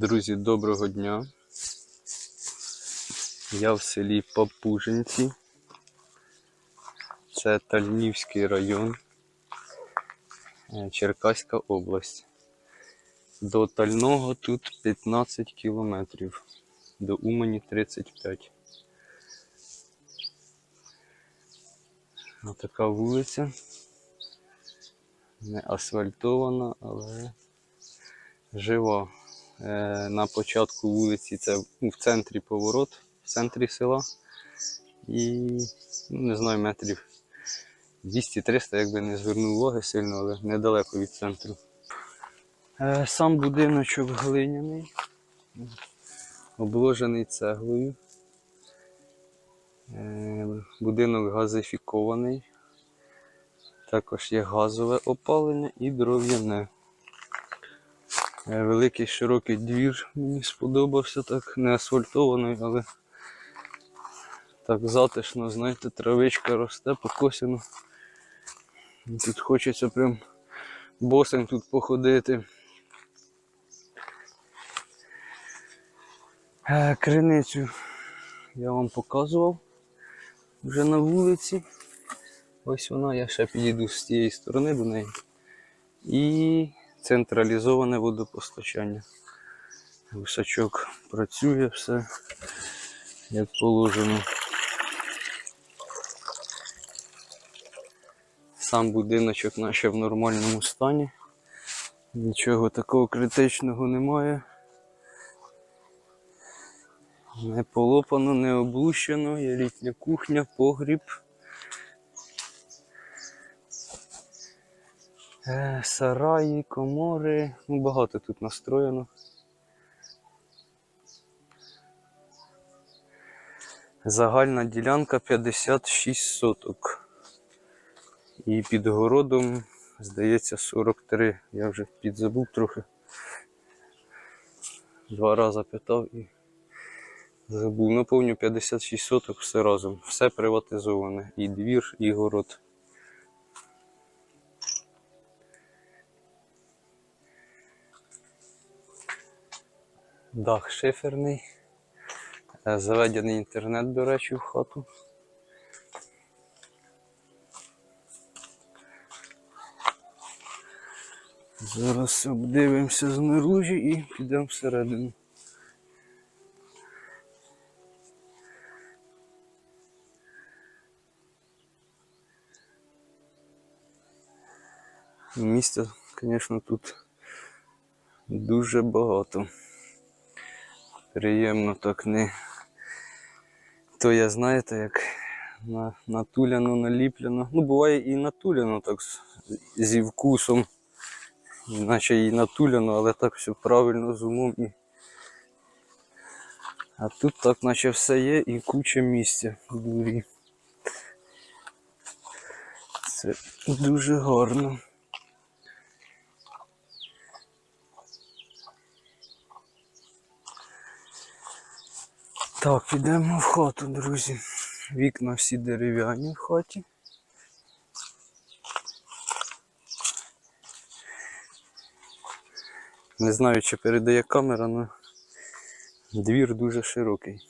Друзі, доброго дня. Я в селі Папужинці. Це Тальнівський район, е, Черкаська область. До Тального тут 15 кілометрів, до Умані 35. Ось така вулиця. Не асфальтована, але жива. Е, на початку вулиці це в центрі поворот, в центрі села. І ну, не знаю, метрів 200-300, якби не звернув уваги сильно, але недалеко від центру. Е, Сам будиночок глиняний, обложений цеглою. Е, Будинок газифікований. Також є газове опалення і дров'яне. Великий широкий двір мені сподобався, так не асфальтований, але так затишно, знаєте, травичка росте, покосено. І Тут хочеться прям босим тут походити. Е, Криницю я вам показував вже на вулиці. Ось вона, я ще підійду з тієї сторони до неї. І централізоване водопостачання. Висачок працює все як положено. Сам будиночок наче в нормальному стані. Нічого такого критичного немає. Не полопано, не облущено, є літня кухня, погріб. Сараї, комори. Ну, багато тут настроєно. Загальна ділянка 56 соток. І під городом, здається, 43. Я вже підзабув трохи. Два рази питав і забув. Наповню 56 соток все разом. Все приватизоване. І двір, і город. Дах шиферний. Е, Заведений інтернет, до речі, в хату. Зараз обдивимося знаружі і підемо всередину. Місця, звісно, тут дуже багато. Приємно так не. То я знаєте, як на, натуляно, наліпляно. Ну, буває і натуляно так зі вкусом. Іначе і натуляно, але так все правильно з умом. І... А тут так наче все є і куча місця в дворі. Це дуже гарно. Так, підемо в хату, друзі. Вікна всі дерев'яні в хаті. Не знаю, чи передає камера, але двір дуже широкий.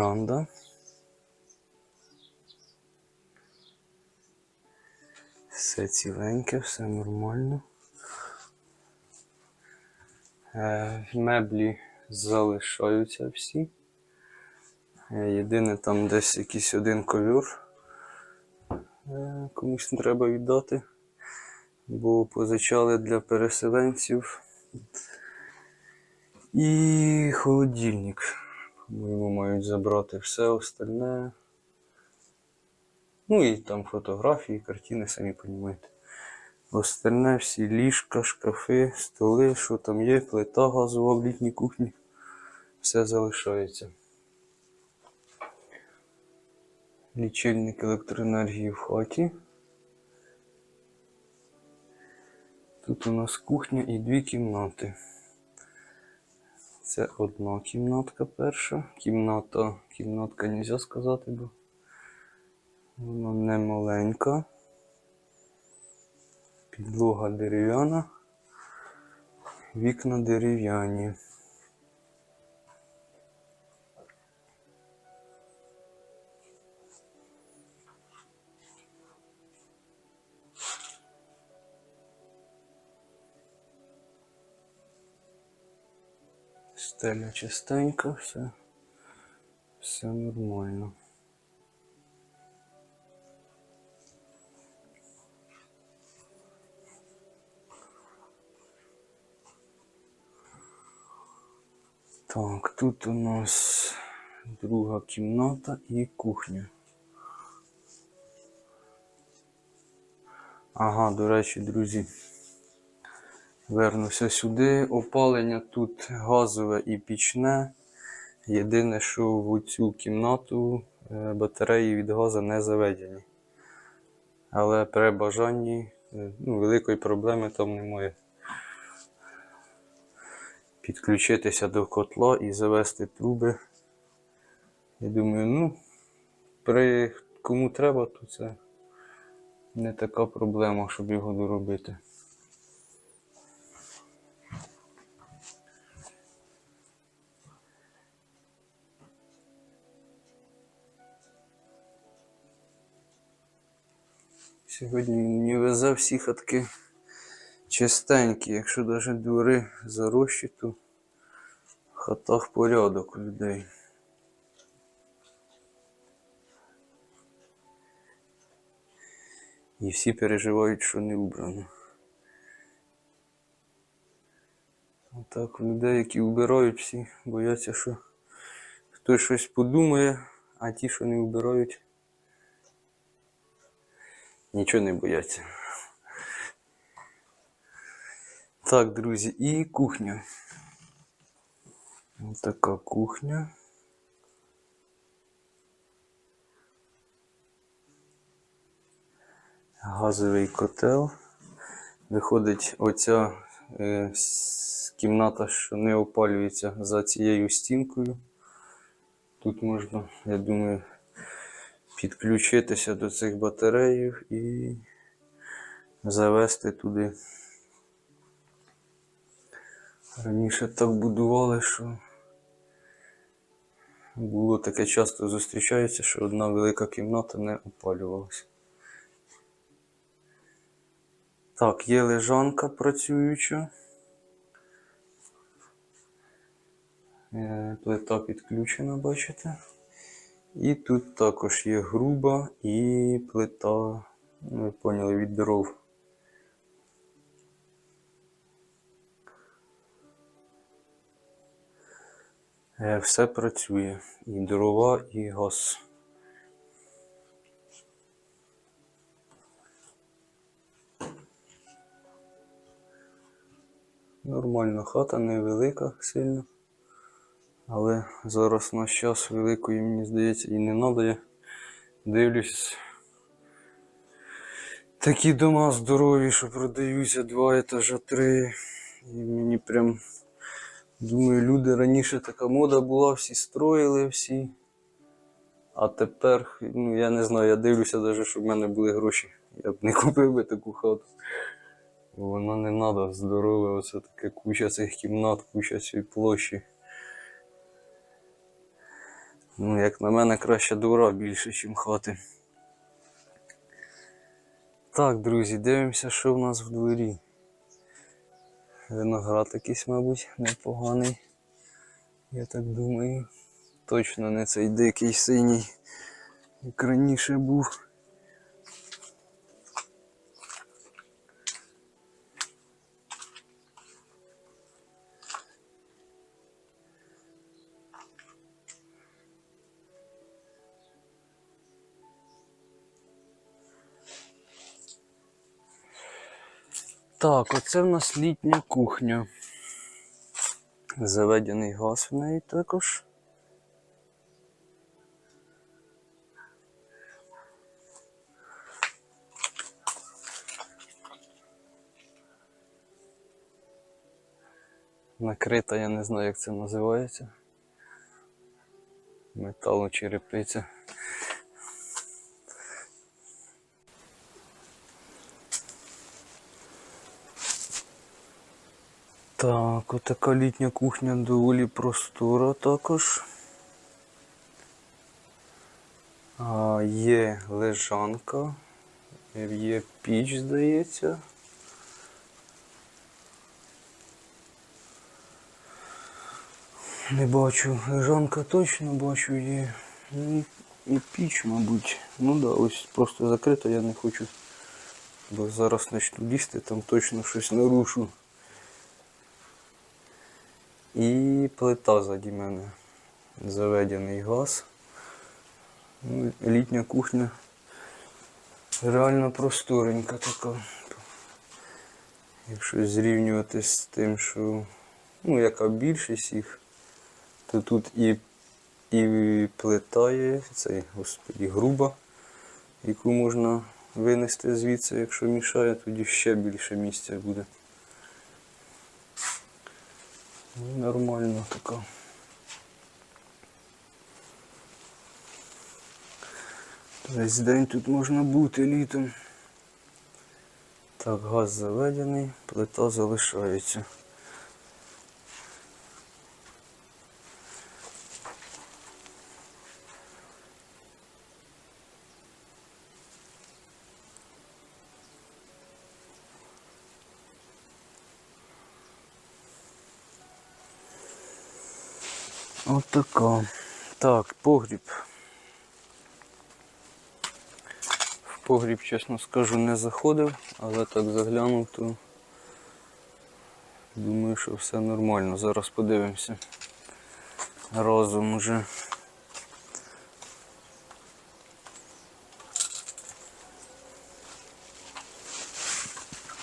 Так. Все ціленьке, все нормально. Е, меблі залишаються всі. Е, єдине там десь якийсь один ковір. Е, комусь треба віддати. Бо позичали для переселенців. І холодильник. По-моєму, мають забрати все остальне. Ну і там фотографії, картини, самі розумієте. Остальне всі ліжка, шкафи, столи, що там є, плита газова в літній кухні. Все залишається. Лічильник електроенергії в хаті. Тут у нас кухня і дві кімнати. Це одна кімнатка перша. Кімната, кімнатка не можна сказати, бо вона не маленька. Підлога дерев'яна. Вікна дерев'яні. Стеля чистенька, все, все нормально. Так, тут у нас друга кімната і кухня. Ага, до речі, друзі. Вернуся сюди. Опалення тут газове і пічне. Єдине, що в цю кімнату е, батареї від газу не заведені. Але при бажанні е, ну, великої проблеми там немає. Підключитися до котла і завести труби. Я думаю, ну, при кому треба, то це не така проблема, щоб його доробити. Сьогодні мені везе всі хатки чистенькі. Якщо навіть двори зарощі, то в хатах порядок людей. І всі переживають, що не убрано. А так, у людей, які вбирають, всі бояться, що хтось щось подумає, а ті, що не вбирають, нічого не бояться. Так, друзі, і кухня. Ось така кухня. Газовий котел. Виходить оця е, кімната, що не опалюється за цією стінкою. Тут можна, я думаю, підключитися до цих батареїв і завести туди. Раніше так будували, що було таке часто зустрічається, що одна велика кімната не опалювалася. Так, є лежанка працююча. Е, Плита підключена, бачите. І тут також є груба і плита, ну, ви поняли, від дров. Е, Все працює. І дрова, і газ. Нормальна хата, невелика сильно. Але зараз на час великої, мені здається, і не треба. Я дивлюсь. Такі дома здорові, що продаються два етажа, три. І мені прям думаю, люди раніше така мода була, всі строїли всі. А тепер, ну я не знаю, я дивлюся навіть, щоб в мене були гроші. Я б не купив би таку хату. Бо Воно не треба здорове, оце таке куча цих кімнат, куча цієї площі. Ну, як на мене, краще двора більше, ніж хати. Так, друзі, дивимося, що в нас в дворі. Виноград якийсь, мабуть, непоганий. Я так думаю. Точно не цей дикий синій, як раніше був. Так, оце в нас літня кухня. Заведений газ в неї також. Накрита, я не знаю, як це називається. Металочерепиця. черепиця. Так, отака літня кухня доволі простора також. А, є лежанка, є піч, здається. Не бачу. Лежанка точно бачу є. І, і піч, мабуть. Ну да, ось просто закрита, я не хочу. Бо зараз почну лізти, там точно щось нарушу. І плита заді мене. Заведений газ. Ну, літня кухня. Реально просторенька така. Якщо зрівнювати з тим, що ну, яка більшість їх, то тут і, і плита є, це, господі, груба, яку можна винести звідси, якщо мішає, тоді ще більше місця буде. Ну, Нормально така. Весь день тут можна бути літом. Так, газ заведений, плита залишається. Така. Так, погріб. В погріб, чесно скажу, не заходив, але так заглянув, то думаю, що все нормально. Зараз подивимося. Разом уже.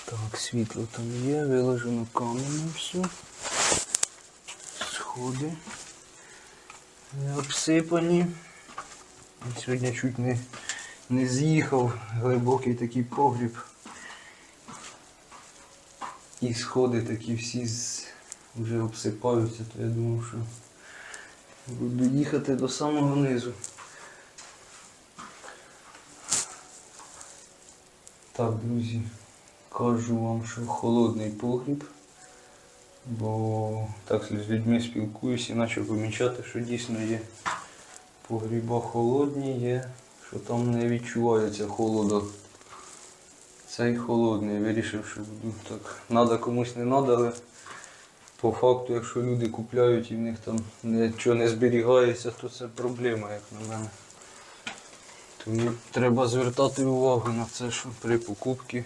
Так, світло там є, виложено каменем все. Сходи обсипані. Сьогодні чуть не, не з'їхав глибокий такий погріб. І сходи такі всі вже обсипаються, то я думав, що буду їхати до самого низу. Так, друзі, кажу вам, що холодний погріб. Бо так з людьми спілкуюся і почав помічати, що дійсно є погріба холодні, є, що там не відчувається холоду. Цей холодний, вирішив, що буду так. Надо комусь не надо, але по факту, якщо люди купляють і в них там нічого не зберігається, то це проблема, як на мене. Тому треба звертати увагу на це, що при покупці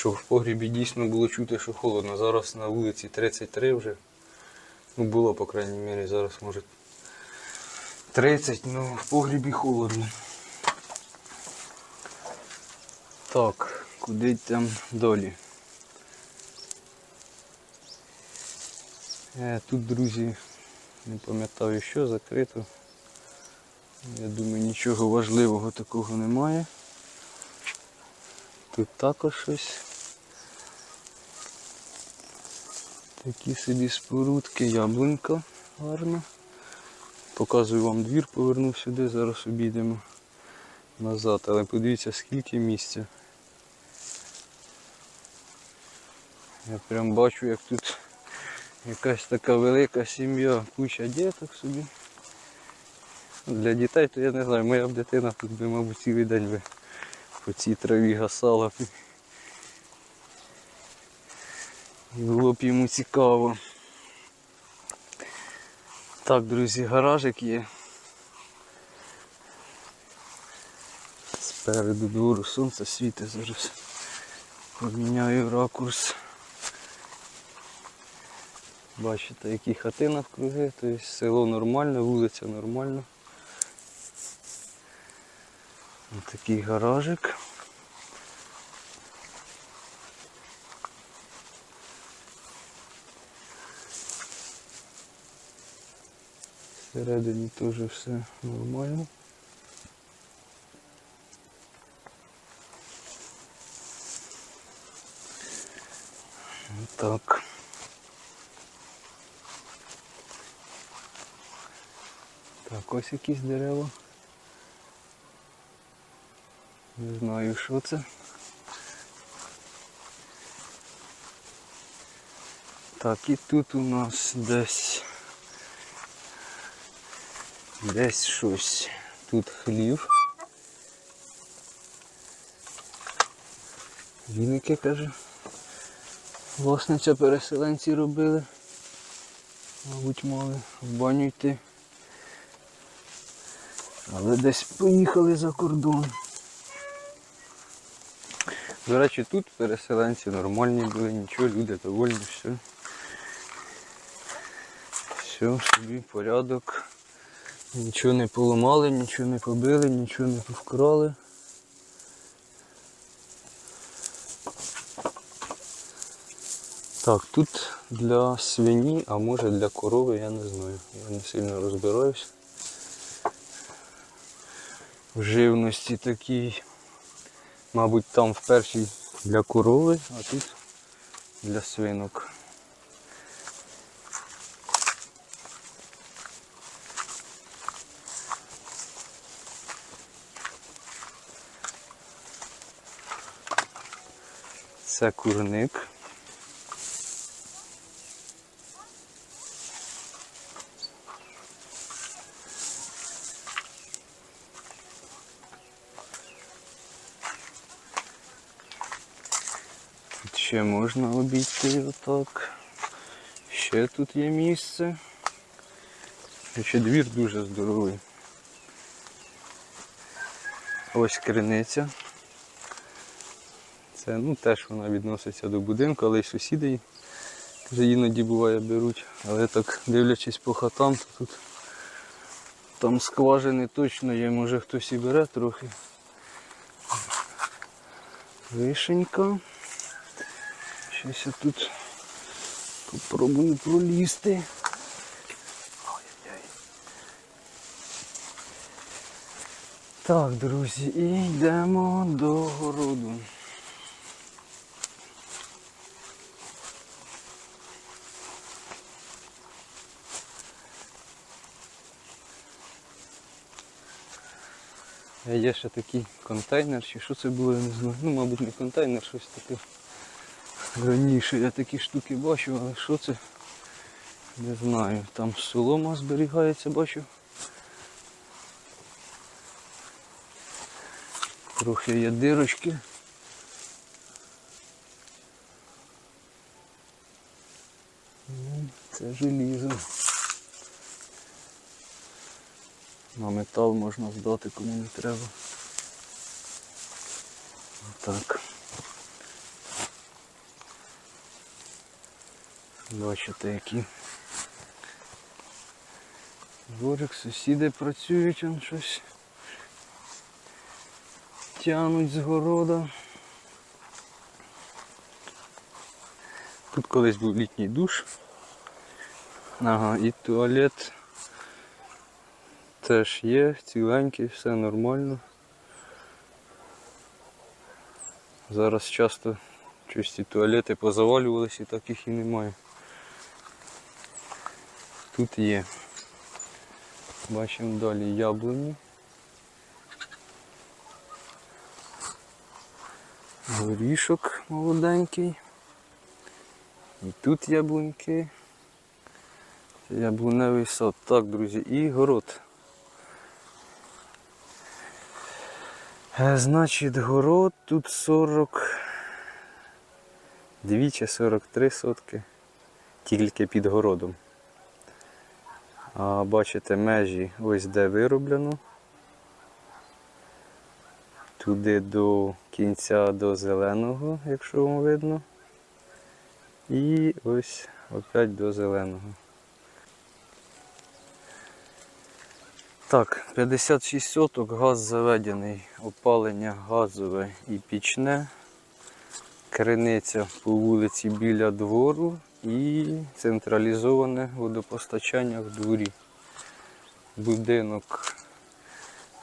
що в погрібі дійсно було чути, що холодно. Зараз на вулиці 33 вже. Ну було, по крайній мірі, зараз може 30, ну в погрібі холодно. Так, куди там далі? Е, Тут, друзі, не пам'ятаю що, закрито. Я думаю, нічого важливого такого немає. Тут також щось. Такі собі спорудки, яблунька гарна. Показую вам двір, повернув сюди, зараз обійдемо назад. Але подивіться скільки місця. Я прям бачу як тут якась така велика сім'я, куча діток собі. Для дітей то я не знаю, моя б дитина тут би, мабуть, цілий день би по цій траві гасала. І було б йому цікаво. Так, друзі, гаражик є. Спереду двору сонце світить зараз. Поміняю ракурс. Бачите, які хати навкруги, тобто село нормальне, вулиця нормальна. Ось такий гаражик. Всередині теж все нормально. Так. Так, ось якісь дерева. Не знаю що це. Так, і тут у нас десь десь щось. Тут хлів. Віники, каже. Власниця переселенці робили. Мабуть, мали в баню йти. Але десь поїхали за кордон. До речі, тут переселенці нормальні були, нічого, люди довольні, все. Все, собі порядок. Нічого не поламали, нічого не побили, нічого не повкрали. Так, тут для свині, а може для корови, я не знаю. Я не сильно розбираюсь. В живності такій. Мабуть, там в першій для корови, а тут для свинок. Це курник. Ще можна обійти отак. Ще тут є місце. Ще двір дуже здоровий. Ось криниця. Це ну, теж вона відноситься до будинку, але й сусіди вже іноді буває беруть. Але так дивлячись по хатам, то тут там скважини точно є, може хтось і бере трохи. Вишенька. Щось я тут попробую пролізти. Так, друзі, і йдемо до городу. Є ще такий контейнер, чи що це було, я не знаю. Ну, мабуть, не контейнер, щось таке. Раніше я такі штуки бачив, але що це? Не знаю. Там солома зберігається, бачу. Трохи є дирочки. Ну, Це желізо. На метал можна здати кому не треба. Отак. Бачите, які. Дворик, сусіди працюють, он щось тянуть з города. Тут колись був літній душ. Ага, і туалет теж є, ціленький, все нормально. Зараз часто ці туалети позавалювалися і так їх і немає. Тут є. Бачимо далі яблуні. Горішок молоденький. І тут яблуньки. Яблуневий сад. Так, друзі, і город. Значить, город тут 40. Дві чи 43 сотки. Тільки під городом. А бачите, межі ось де вироблено. Туди до кінця до зеленого, якщо вам видно. І ось опять до зеленого. Так, 56 соток, газ заведений, опалення газове і пічне, криниця по вулиці біля двору і централізоване водопостачання в дворі. Будинок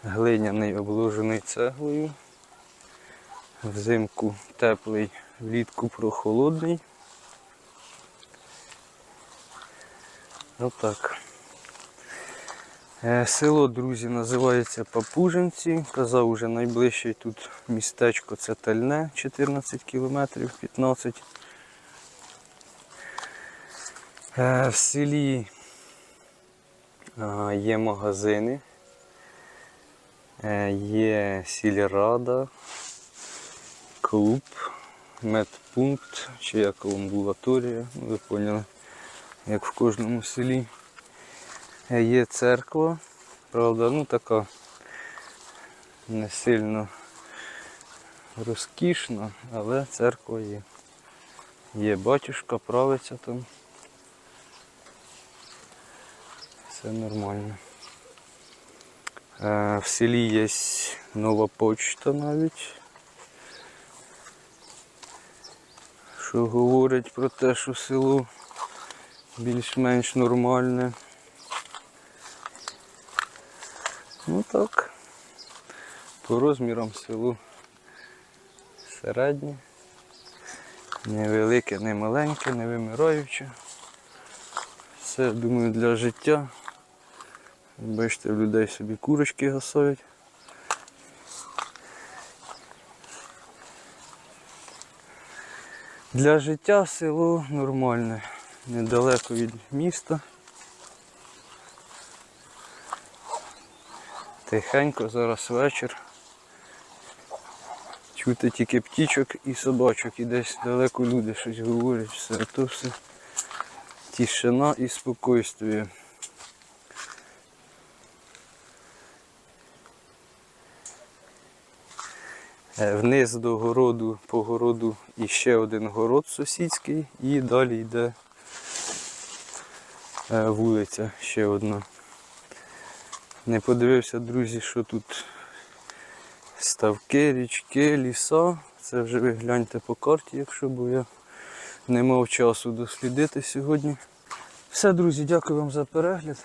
глиняний, обложений цеглою. Взимку теплий, влітку прохолодний. Отак. Е, Село, друзі, називається Папужинці. Казав уже найближче тут містечко це Тальне, 14 кілометрів, 15. Е, В селі є магазини, е, є сільрада, клуб, медпункт чи як амбулаторія, ви поняли, як в кожному селі. Є церква, правда, ну така не сильно розкішна, але церква є. Є батюшка, правиця там. Все нормально. Е, В селі є нова почта навіть. Що говорить про те, що село більш-менш нормальне. Ну так. По розмірам село середнє. Невелике, не маленьке, не вимираюче. Все, думаю, для життя. Бачите, в людей собі курочки гасають. Для життя село нормальне, недалеко від міста. Тихенько, зараз вечір. Чути тільки птічок і собачок, і десь далеко люди щось говорять, все, а то все тишина і спокойствие. Вниз до городу, по городу іще один город сусідський і далі йде е, вулиця ще одна. Не подивився, друзі, що тут ставки, річки, ліса. Це вже ви гляньте по карті, якщо бо я не мав часу дослідити сьогодні. Все, друзі, дякую вам за перегляд.